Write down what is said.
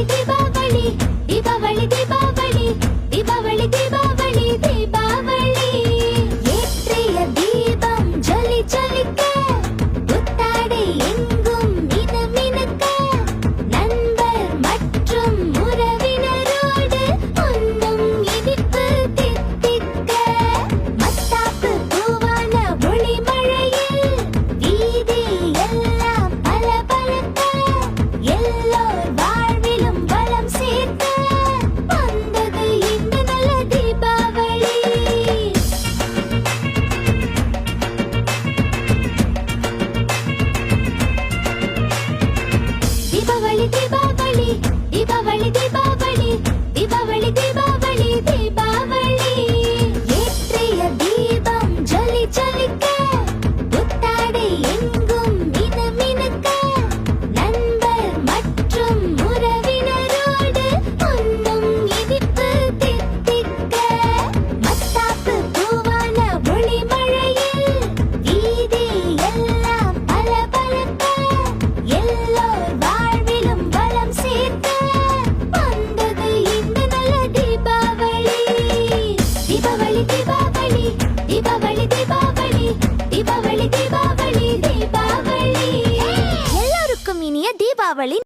Deepavali Deepavali Deepavali Deepavali Deepavali Deepavali Berlín.